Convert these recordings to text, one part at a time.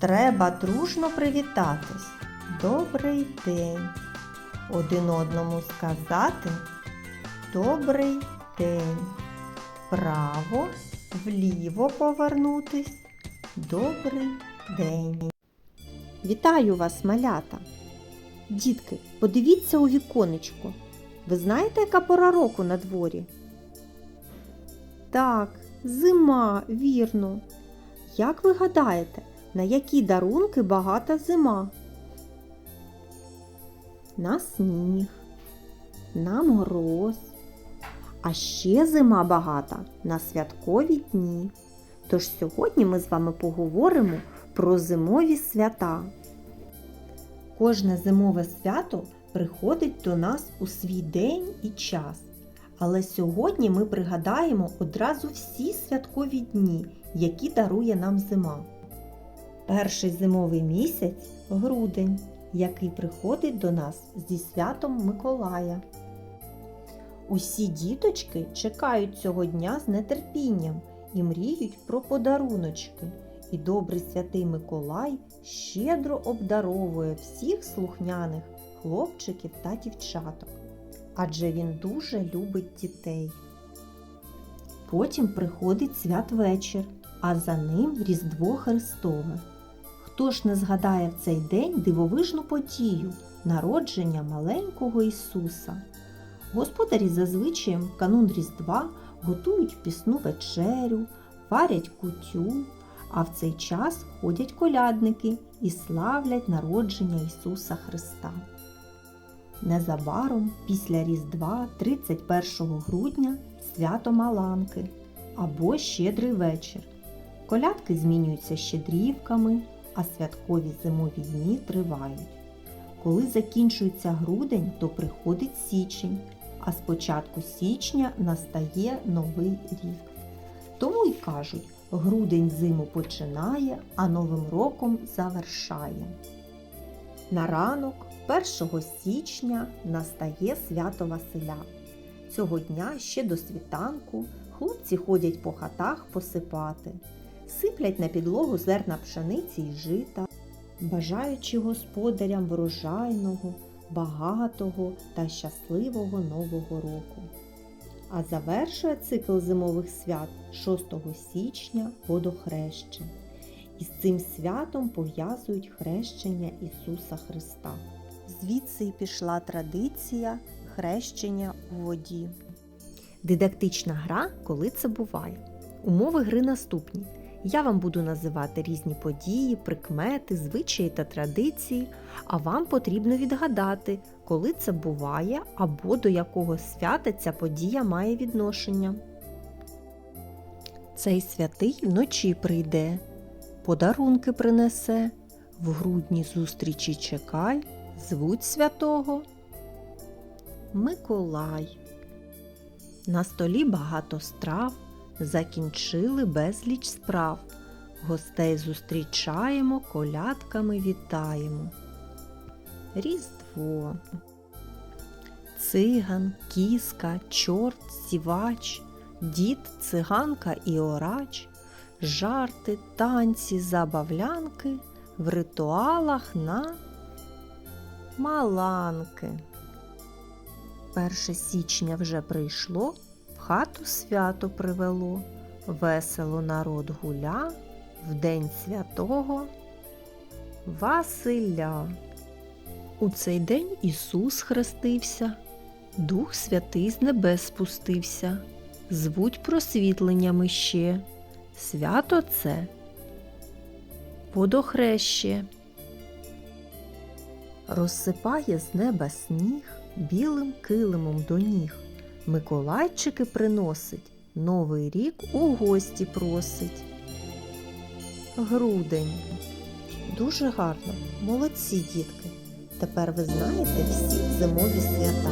Треба дружно привітатись. Добрий день. Один одному сказати Добрий день. Вправо, вліво повернутись. Добрий день. Вітаю вас, малята. Дітки, подивіться у віконечко. Ви знаєте, яка пора року на дворі? Так, зима, вірно. Як ви гадаєте, на які дарунки багата зима? На сніг, на мороз. А ще зима багата на святкові дні. Тож сьогодні ми з вами поговоримо про зимові свята. Кожне зимове свято приходить до нас у свій день і час. Але сьогодні ми пригадаємо одразу всі святкові дні, які дарує нам зима. Перший зимовий місяць грудень, який приходить до нас зі святом Миколая. Усі діточки чекають цього дня з нетерпінням і мріють про подаруночки. І добрий святий Миколай щедро обдаровує всіх слухняних хлопчиків та дівчаток, адже він дуже любить дітей. Потім приходить святвечір, а за ним Різдво Христове. Хто ж не згадає в цей день дивовижну подію народження маленького Ісуса? Господарі зазвичай в канун Різдва готують пісну вечерю, варять кутю, а в цей час ходять колядники і славлять народження Ісуса Христа. Незабаром після Різдва 31 грудня свято Маланки або Щедрий вечір. Колядки змінюються щедрівками, а святкові зимові дні тривають. Коли закінчується грудень, то приходить січень, а з початку січня настає новий рік. Тому й кажуть, грудень зиму починає, а новим роком завершає. На ранок 1 січня настає свято Василя. Цього дня ще до світанку хлопці ходять по хатах посипати, сиплять на підлогу зерна пшениці й жита, бажаючи господарям врожайного, багатого та щасливого Нового року. А завершує цикл зимових свят 6 січня водохреща. І з цим святом пов'язують хрещення Ісуса Христа. Звідси й пішла традиція хрещення у воді. Дидактична гра, коли це буває. Умови гри наступні. Я вам буду називати різні події, прикмети, звичаї та традиції, а вам потрібно відгадати, коли це буває або до якого свята ця подія має відношення. Цей святий вночі прийде, подарунки принесе, в грудні зустрічі чекай, звуть святого Миколай. На столі багато страв, закінчили безліч справ. Гостей зустрічаємо, колядками вітаємо. Різдво. Циган, кіска, чорт, сівач, дід, циганка і орач, жарти, танці, забавлянки в ритуалах на маланки. Перше січня вже прийшло, хату свято привело, весело народ гуля в день святого Василя. У цей день Ісус хрестився, Дух Святий з небес спустився, звуть просвітленнями ще. Свято це водохреще. Розсипає з неба сніг білим килимом до ніг. Миколайчики приносить, Новий рік у гості просить. Грудень. Дуже гарно. Молодці, дітки. Тепер ви знаєте всі зимові свята.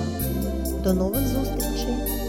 До нових зустрічей!